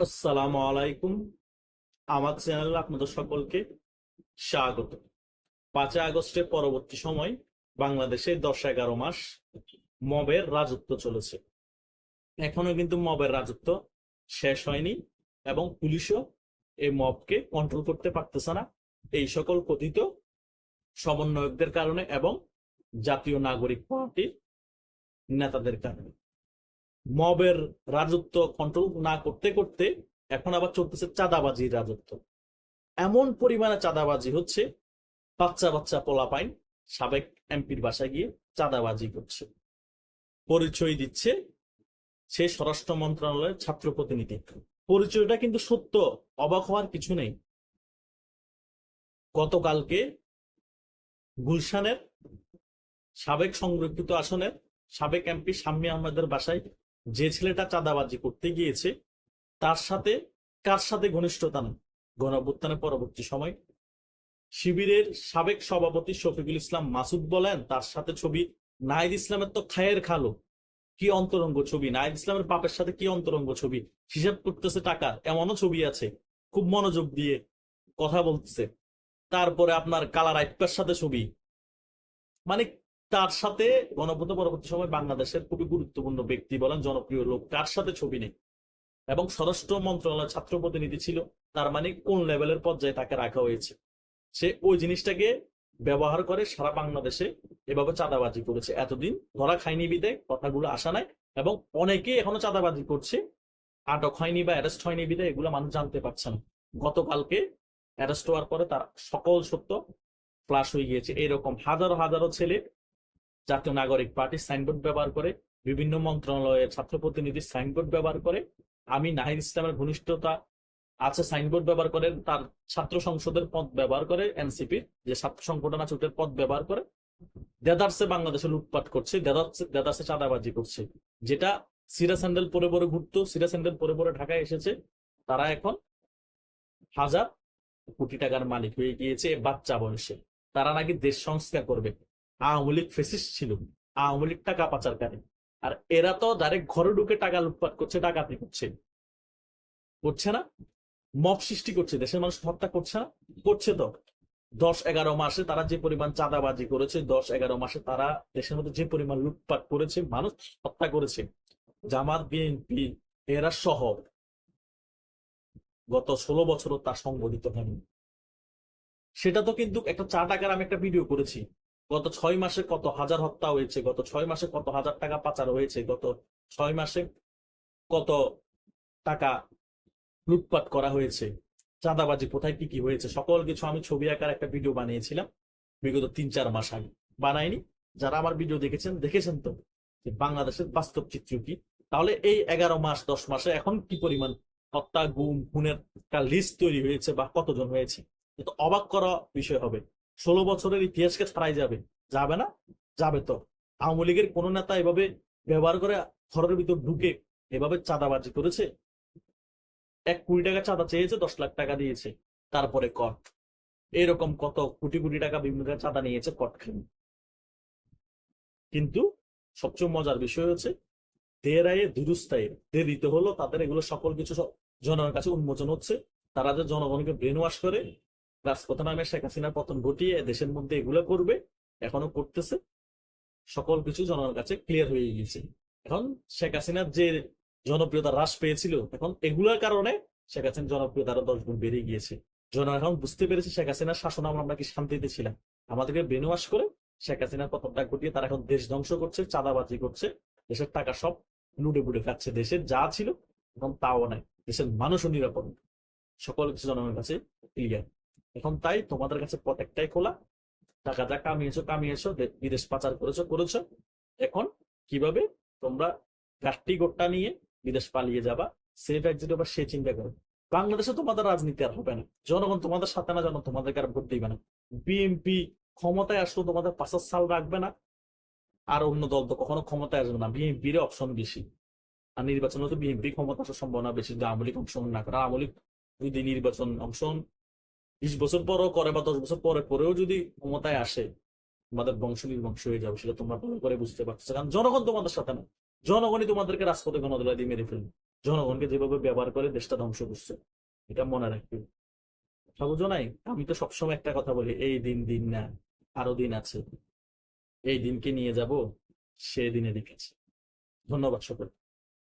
আসসালামু আলাইকুম। আমার চ্যানেলে আপনাদের সকলকে স্বাগত। পাঁচই আগস্টের পরবর্তী সময় বাংলাদেশে দশ এগারো মাস মবের রাজত্ব চলেছে। এখনও কিন্তু মবের রাজত্ব শেষ হয়নি এবং পুলিশও এই মবকে কন্ট্রোল করতে পারতেছে না। এই সকল কথিত সমন্বয়কদের কারণে এবং জাতীয় নাগরিক পার্টির নেতাদের কারণে। মবের রাজত্ব কন্ট্রোল না করতে করতে এখন আবার চলতেছে চাঁদাবাজির রাজত্ব। এমন পরিমাণে চাঁদাবাজি হচ্ছে বাচ্চা বাচ্চা পোলাপাইন সাবেক এমপির বাসায় গিয়ে চাঁদাবাজি করছে। পরিচয় দিচ্ছে সে স্বরাষ্ট্র মন্ত্রণালয়ের ছাত্র প্রতিনিধি। পরিচয়টা কিন্তু সত্য, অবাক হওয়ার কিছু নেই। গতকালকে গুলশানের সাবেক সংরক্ষিত আসনের সাবেক এমপি শাম্মী আহমেদের বাসায় যে ছেলেটা চাঁদাবাজি করতে গিয়েছে, তার সাথে কার সাথে ঘনিষ্ঠতা নেই? গণঅভ্যুত্থানের পরবর্তী সময় শিবিরের সাবেক সভাপতি শফিকুল ইসলাম মাসুদ বলেন, তার সাথে ছবি নাইদ ইসলামের তো খায়ের খালো কি অন্তরঙ্গ ছবি? নাইদ ইসলামের বাপের সাথে কি অন্তরঙ্গ ছবি? হিসাব করতেছে টাকা, এমনও ছবি আছে। খুব মনোযোগ দিয়ে কথা বলতেছে। তারপরে আপনার কালার আইপ্পার সাথে ছবি। মানে তার সাথে গণভূত পরবর্তী সময় বাংলাদেশের খুবই গুরুত্বপূর্ণ ব্যক্তি বলেন জনপ্রিয় লোক। কার সাথে ছবি নেই? এবং স্বরাষ্ট্র মন্ত্রণালয়ের ছাত্র প্রতিনিধি ছিল, তার মানে কোন লেভেলের পর্যায়ে তাকে রাখা হয়েছে? সে ওই জিনিসটাকে ব্যবহার করে সারা বাংলাদেশে এভাবে চাঁদাবাজি করেছে। এতদিন ধরা খায়নি বিদে কথাগুলো আসা নাই এবং অনেকে এখনও চাঁদাবাজি করছে। আটক হয়নি বা অ্যারেস্ট হয়নি বিদে এগুলো মানুষ জানতে পারছে না। গতকালকে অ্যারেস্ট হওয়ার পরে তার সকল সত্য ফ্লাশ হয়ে গিয়েছে। এরকম হাজারো হাজারো ছেলে জাতীয় নাগরিক পার্টির সাইনবোর্ড ব্যবহার করে, বিভিন্ন মন্ত্রণালয়ের ছাত্র প্রতিনিধির সাইনবোর্ড ব্যবহার করে, আমি নাহিদ ইসলামের ঘনিষ্ঠতা আছে সাইনবোর্ড ব্যবহার করে, তার ছাত্র সংসদের পদ ব্যবহার করে এনসিপির যে ছাত্র সংগঠন আছে ওটার পদ ব্যবহার করে। দেদার্সে বাংলাদেশে লুটপাট করছে, দেদার্সে দেদার্সে চাঁদাবাজি করছে, যেটা সিরা স্যান্ডেল পরে পরে ঘুরতো, সিরা স্যান্ডেল পরে পরে ঢাকায় এসেছে, তারা এখন হাজার কোটি টাকার মালিক হয়ে গিয়েছে বাচ্চা বয়সে। তারা নাকি দেশ সংস্কার করবে। আওয়ামী লীগ ফেসিস্ট ছিল। আওয়ামী লীগ টাকা পাচারকারী আর এরা তো ডাইরেক্ট ঘরে ঢুকে টাকা লুটপাট করছে, ডাকাতি করছে। করছে না? মব সৃষ্টি করছে। দেশের মানুষ হত্যা করছে না? করছে তো। দশ এগারো মাসে তারা যে পরিমাণ চাঁদাবাজি করেছে, দশ এগারো মাসে তারা দেশের মধ্যে যে পরিমাণ লুটপাট করেছে, মানুষ হত্যা করেছে। জামাত, বিএনপি, এরা সহ। গত ষোলো বছরও তা সংগঠিত হয়নি। সেটা তো কিন্তু একটা চা টাকার আমি একটা ভিডিও করেছি। গত ছয় মাসে কত হাজার হত্যা হয়েছে, গত ছয় মাসে কত হাজার টাকা পাচার হয়েছে, গত ছয় মাসে কত টাকা লুটপাট করা হয়েছে, চাঁদাবাজি কোথায়, কি কি হয়েছে, সকল কিছু আমি ছবি আঁকার একটা ভিডিও বানিয়েছিলাম, বিগত তিন, চার মাস আগে। বানাইনি, যারা আমার ভিডিও দেখেছেন দেখেছেন তো যে বাংলাদেশের বাস্তব চিত্র কি? তাহলে এই এগারো মাস, দশ মাসে এখন কি পরিমাণ হত্যা, গুম, খুনের একটা লিস্ট তৈরি হয়েছে বা কতজন হয়েছে? কিন্তু অবাক করা বিষয় হবে। ষোলো বছরের ইতিহাসকে ছাড়াই যাবে। যাবে না? যাবে তো। আওয়ামী লীগের কোন নেতা এভাবে ব্যবহার করে ঘরের ভিতর ঢুকে এভাবে চাঁদাবাজি করেছে? এক কোটি টাকা চাঁদা চেয়েছে, দশ লাখ টাকা দিয়েছে। তারপরে কট এরকম কত কোটি কোটি টাকা বিভিন্ন চাঁদা নিয়েছে কট খেয়ে কিন্তু সবচেয়ে মজার বিষয় হচ্ছে দেরায়ে দুরুস্তায় দেরিতে হলো, তাদের এগুলো সকল কিছু জনগণের কাছে উন্মোচন হচ্ছে। তারা যে জনগণকে ব্রেন ওয়াশ করে রাজপথে নামে শেখ হাসিনার পতন ঘটিয়ে দেশের মধ্যে এগুলো করবে, এখনও করতেছে। সকল কিছু জনগণের কাছে ক্লিয়ার হয়ে গিয়েছে। এখন শেখ হাসিনার যে জনপ্রিয়তা হ্রাস পেয়েছিল, এখন এগুলোর কারণে শেখ হাসিনার জনপ্রিয়তা আরও দশ গুণ বেড়ে গিয়েছে। জনগণ এখন বুঝতে পেরেছে শেখ হাসিনার শাসন আমরা কি শান্তিতে ছিলাম। আমাদেরকে ব্রেনওয়াশ করে শেখ হাসিনার পতনটা ঘটিয়ে তারা এখন দেশ ধ্বংস করছে, চাঁদাবাজি করছে, দেশের টাকা সব লুটে বুটে খাচ্ছে। দেশের যা ছিল, এখন তাও নাই। দেশের মানুষও নিরাপদ সকল কিছু জনগণের কাছে ক্লিয়ার এখন তাই তোমাদের কাছে পথ একটাই খোলা টাকা যা কামিয়েছো কামিয়েছো বিদেশ পাচার করেছ করেছ। এখন কীভাবে তোমরা গাছটি গোট্টা নিয়ে বিদেশ পালিয়ে যাবা সেফ এক্সিট বা সে চিন্তা করো। বাংলাদেশে তোমাদের রাজনীতি আর হবে না। জনগণ তোমাদের সাথে না, জনগণ তোমাদেরকে আর ভোট দিবে না। বিএনপি ক্ষমতায় আসলেও তোমাদের পাঁচার সাল রাখবে না। আর অন্য দল তো কখনো ক্ষমতায় আসবে না। বিএনপির অপশন বেশি। আর নির্বাচনে তো বিএনপি ক্ষমতা আসার সম্ভাবনা বেশি। যদি আওয়ামী লীগ অংশগ্রহণ না করে আওয়ামী লীগ যদি নির্বাচন অংশগ্রহণ বিশ বছর পরও করে বা দশ বছর পরে, পরেও যদি ক্ষমতায় আসে, তোমাদের বংশ নির্বংশ হয়ে যাবে, সেটা তোমরা ভালো করে বুঝতে পারছ কারণ জনগণ তোমাদের সাথে না। জনগণই তোমাদেরকে রাজপথে গণতলা দিয়ে মেরে ফেলবে। জনগণকে যেভাবে ব্যবহার করে দেশটা ধ্বংস করছে, এটা মনে রাখবে। বুঝো নাই? আমি তো সবসময় একটা কথা বলি, এই দিন দিন না, আরও দিন আছে। এই দিনকে নিয়ে যাব সে দিনে দেখেছি ধন্যবাদ সকলকে।